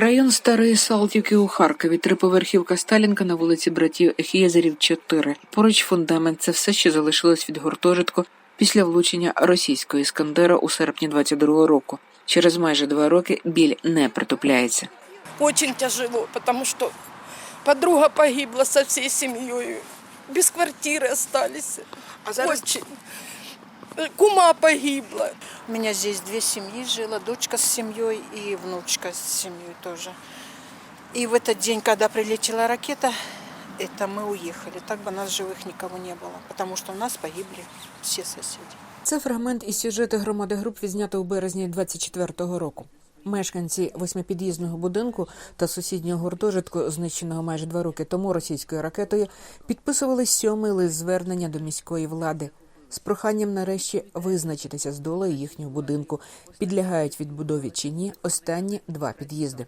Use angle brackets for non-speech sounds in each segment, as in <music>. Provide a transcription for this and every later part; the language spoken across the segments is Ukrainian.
Район Старої Салтівки у Харкові, триповерхівка Сталінка на вулиці братів Ехєзерів, 4. Поруч фундамент це все, що залишилось від гуртожитку після влучення російського іскандера у серпні 22-го року. Через майже два роки біль не притупляється. Очень тяжело, потому что подруга погибла со всей семьей. Без квартиры остались. Очень Кума погибла. У меня здесь две семьи жило, дочка с семьей и внучка с семьей тоже. И в этот день, когда прилетела ракета, это мы уехали. Так бы нас живых никого не было, потому что у нас погибли все соседи. Це фрагмент із сюжету громади груп відзнято у березні 24-го року. Мешканці восьмипід'їзного будинку та сусіднього гуртожитку, знищеного майже два роки тому російською ракетою, підписували сьомий лист звернення до міської влади з проханням нарешті визначитися з долею їхнього будинку, підлягають відбудові чи ні останні два під'їзди.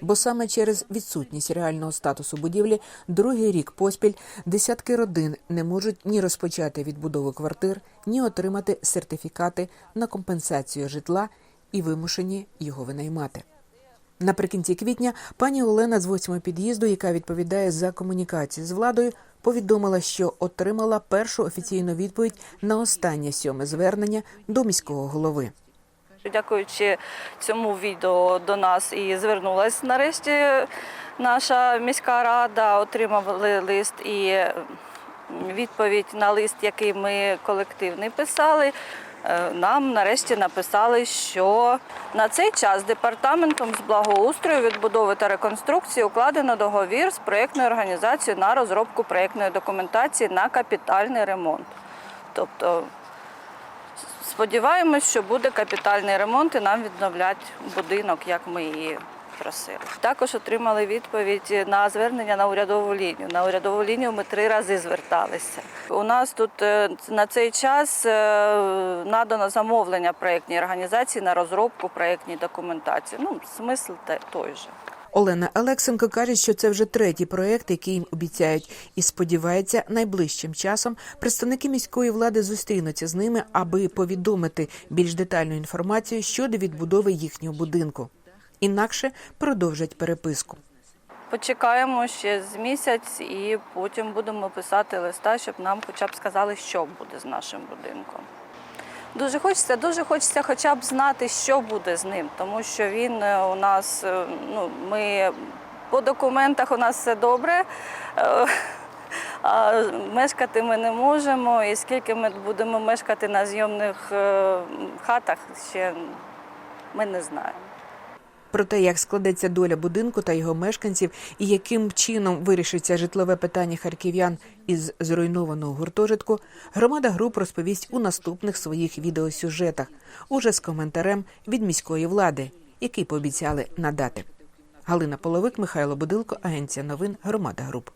Бо саме через відсутність реального статусу будівлі другий рік поспіль десятки родин не можуть ні розпочати відбудову квартир, ні отримати сертифікати на компенсацію житла і вимушені його винаймати. Наприкінці квітня пані Олена з восьмого під'їзду, яка відповідає за комунікацію з владою, повідомила, що отримала першу офіційну відповідь на останнє сьоме звернення до міського голови. Дякуючи цьому відео до нас і звернулась нарешті наша міська рада, отримали лист і відповідь на лист, який ми колективний писали. Е, Нам нарешті написали, що на цей час департаментом з благоустрою, відбудови та реконструкції укладено договір з проєктною організацією на розробку проєктної документації на капітальний ремонт. Тобто Сподіваємось, що буде капітальний ремонт і нам відновлять будинок, як ми і просили. Також отримали відповідь на звернення на урядову лінію. На урядову лінію ми три рази зверталися. У нас тут е, на цей час е, надано замовлення проєктній організації на розробку проєктній документації. Ну, смисл той же. Олена Олексенко каже, що це вже третій проект, який їм обіцяють, і сподівається, найближчим часом представники міської влади зустрінуться з ними, аби повідомити більш детальну інформацію щодо відбудови їхнього будинку. Інакше продовжать переписку. Почекаємо ще з місяць і потім будемо писати листа, щоб нам хоча б сказали, що буде з нашим будинком. Дуже хочеться, дуже хочеться хоча б знати, що буде з ним, тому що він е, у нас, е, ну, ми по документах у нас все добре. е, <laughs> А мешкати ми не можемо, і скільки ми будемо мешкати на зйомних хатах, ще ми не знаємо. Про те, як складеться доля будинку та його мешканців, і яким чином вирішиться житлове питання харків'ян із зруйнованого гуртожитку, громада груп розповість у наступних своїх відеосюжетах, уже з коментарем від міської влади, який пообіцяли надати. Галина Половик, Михайло Будилко, Агенція новин, Громада груп.